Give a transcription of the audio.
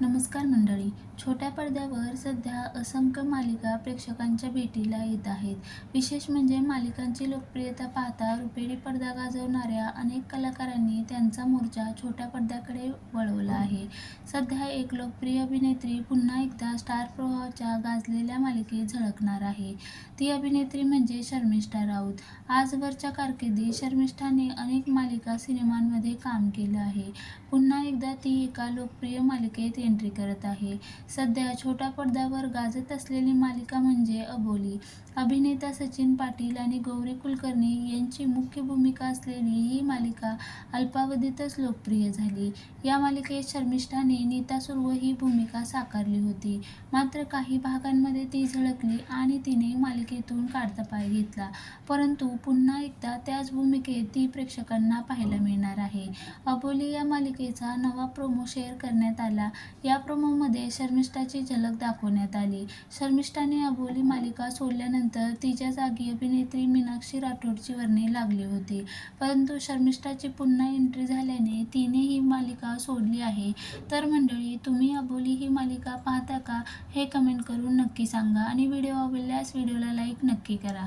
नमस्कार मंडळी. छोट्या पडद्यावर सध्या असंख्य मालिका प्रेक्षकांच्या भेटीला येत आहेत. विशेष म्हणजे मालिकांची लोकप्रियता पाहता रुपेरी पडदा गाजवणाऱ्या अनेक कलाकारांनी त्यांचा मोर्चा छोट्या पडद्याकडे वळवला आहे. सध्या एक लोकप्रिय अभिनेत्री पुन्हा एकदा स्टार प्रवाहाच्या गाजलेल्या मालिकेत झळकणार आहे. ती अभिनेत्री म्हणजे शर्मिष्ठा राऊत. आजवरच्या कारकिर्दीत शर्मिष्ठाने अनेक मालिका सिनेमांमध्ये काम केलं आहे. पुन्हा एकदा ती एका लोकप्रिय मालिकेत एंट्री करत आहे. सध्या छोट्या पडद्यावर गाजत असलेली मालिका म्हणजे अबोली. अभिनेता सचिन पाटील आणि गौरी कुलकर्णी यांची मुख्य भूमिका असलेली ही मालिका अल्पावधीतच लोकप्रिय झाली. या मालिकेत शर्मिष्ठाने नीतासुर्व ही भूमिका साकारली होती. मात्र काही भागांमध्ये ती झळकली आणि तिने मालिकेतून काढता पाय घेतला. परंतु पुन्हा एकदा त्याच भूमिकेत ती प्रेक्षकांना पाहायला मिळणार आहे. अबोली या मालिकेचा नवा प्रोमो शेअर करण्यात आला. या प्रोमोमध्ये शर्मिष्ठाची झलक दाखवण्यात आली. शर्मिष्ठाने अबोली मालिका सोडल्यानंतर तिच्या जागी अभिनेत्री मीनाक्षी राठोडची वर्णे लागली होती. परंतु शर्मिष्ठाची पुन्हा एंट्री झाल्याने तिने ही मालिका सोडली आहे. तर मंडळी तुम्ही अबोली ही मालिका पाहता का? हे कमेंट करून नक्की सांगा आणि व्हिडिओ आवडल्यास व्हिडिओला लाईक नक्की करा.